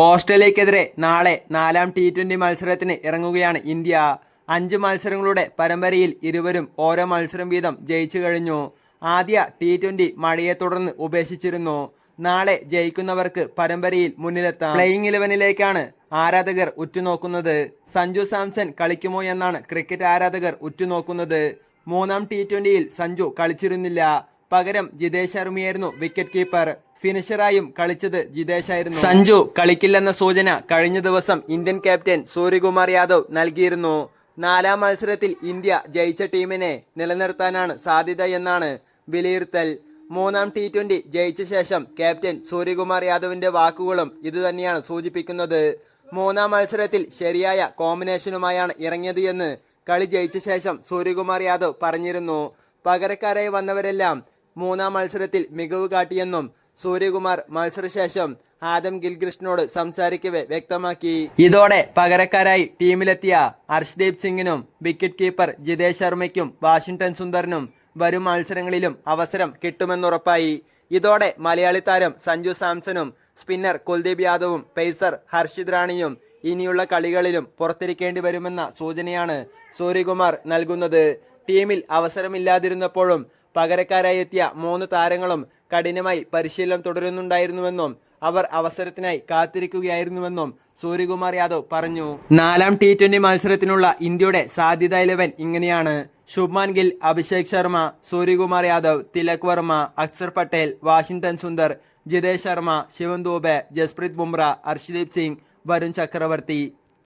ഓസ്ട്രേലിയക്കെതിരെ നാളെ നാലാം T twenty മത്സരത്തിന് ഇറങ്ങുകയാണ് ഇന്ത്യ. അഞ്ച് മത്സരങ്ങളുടെ പരമ്പരയിൽ ഇരുവരും ഓരോ മത്സരം വീതം ജയിച്ചു കഴിഞ്ഞു. ആദ്യ ടി ട്വന്റി മഴയെ തുടർന്ന് ഉപേക്ഷിച്ചിരുന്നു. നാളെ ജയിക്കുന്നവർക്ക് പരമ്പരയിൽ മുന്നിലെത്താം. പ്ലേയിങ് ഇലവനിലേക്കാണ് ആരാധകർ ഉറ്റുനോക്കുന്നത്. സഞ്ജു സാംസൺ കളിക്കുമോ എന്നാണ് ക്രിക്കറ്റ് ആരാധകർ ഉറ്റുനോക്കുന്നത്. മൂന്നാം ടി ട്വന്റിയിൽ സഞ്ജു കളിച്ചിരുന്നില്ല. പകരം ജിതേഷ് ശർമ്മയായിരുന്നു വിക്കറ്റ് കീപ്പർ ഫിനിഷറായും കളിച്ചത് ജിതേഷ് ആയിരുന്നു. സഞ്ജു കളിക്കില്ലെന്ന സൂചന കഴിഞ്ഞ ദിവസം ഇന്ത്യൻ ക്യാപ്റ്റൻ സൂര്യകുമാർ യാദവ് നൽകിയിരുന്നു. നാലാം മത്സരത്തിൽ ഇന്ത്യ ജയിച്ച ടീമിനെ നിലനിർത്താനാണ് സാധ്യത എന്നാണ് വിലയിരുത്തൽ. മൂന്നാം ടി ട്വന്റി ജയിച്ച ശേഷം ക്യാപ്റ്റൻ സൂര്യകുമാർ യാദവിന്റെ വാക്കുകളും ഇതുതന്നെയാണ് സൂചിപ്പിക്കുന്നത്. മൂന്നാം മത്സരത്തിൽ ശരിയായ കോമ്പിനേഷനുമായാണ് ഇറങ്ങിയത് എന്ന് കളി ജയിച്ച ശേഷം സൂര്യകുമാർ യാദവ് പറഞ്ഞിരുന്നു. പകരക്കാരായി വന്നവരെല്ലാം മൂന്നാം മത്സരത്തിൽ മികവ് കാട്ടിയെന്നും സൂര്യകുമാർ മത്സരശേഷം ആദം ഗിൽകൃഷ്ണനോട് സംസാരിക്കവെ വ്യക്തമാക്കി. ഇതോടെ പകരക്കാരായി ടീമിലെത്തിയ ഹർഷ്ദീപ് സിംഗിനും വിക്കറ്റ് കീപ്പർ ജിതേഷ് ശർമ്മയ്ക്കും വാഷിംഗ്ടൺ സുന്ദറിനും വരും മത്സരങ്ങളിലും അവസരം കിട്ടുമെന്നുറപ്പായി. ഇതോടെ മലയാളി താരം സഞ്ജു സാംസണും സ്പിന്നർ കുൽദീപ് യാദവും പേസർ ഹർഷിത് റാണിയും ഇനിയുള്ള കളികളിലും പുറത്തിരിക്കേണ്ടി വരുമെന്ന സൂചനയാണ് സൂര്യകുമാർ നൽകുന്നത്. ടീമിൽ അവസരമില്ലാതിരുന്നപ്പോഴും പകരക്കാരായി എത്തിയ മൂന്ന് താരങ്ങളും കഠിനമായി പരിശീലനം തുടരുന്നുണ്ടായിരുന്നുവെന്നും അവർ അവസരത്തിനായി കാത്തിരിക്കുകയായിരുന്നുവെന്നും സൂര്യകുമാർ യാദവ് പറഞ്ഞു. നാലാം ടി ട്വന്റി മത്സരത്തിനുള്ള ഇന്ത്യയുടെ സാധ്യത ഇലവൻ ഇങ്ങനെയാണ്. ശുഭ്മാൻ ഗിൽ അഭിഷേക് ശർമ്മ സൂര്യകുമാർ യാദവ് തിലക് വർമ്മ അക്സർ പട്ടേൽ വാഷിംഗ്ടൺ സുന്ദർ ജിതേഷ് ശർമ്മ ശിവൻ ദൂബെ ജസ്പ്രീത് ബുംറ അർഷദീപ് സിംഗ് വരുൺ ചക്രവർത്തി.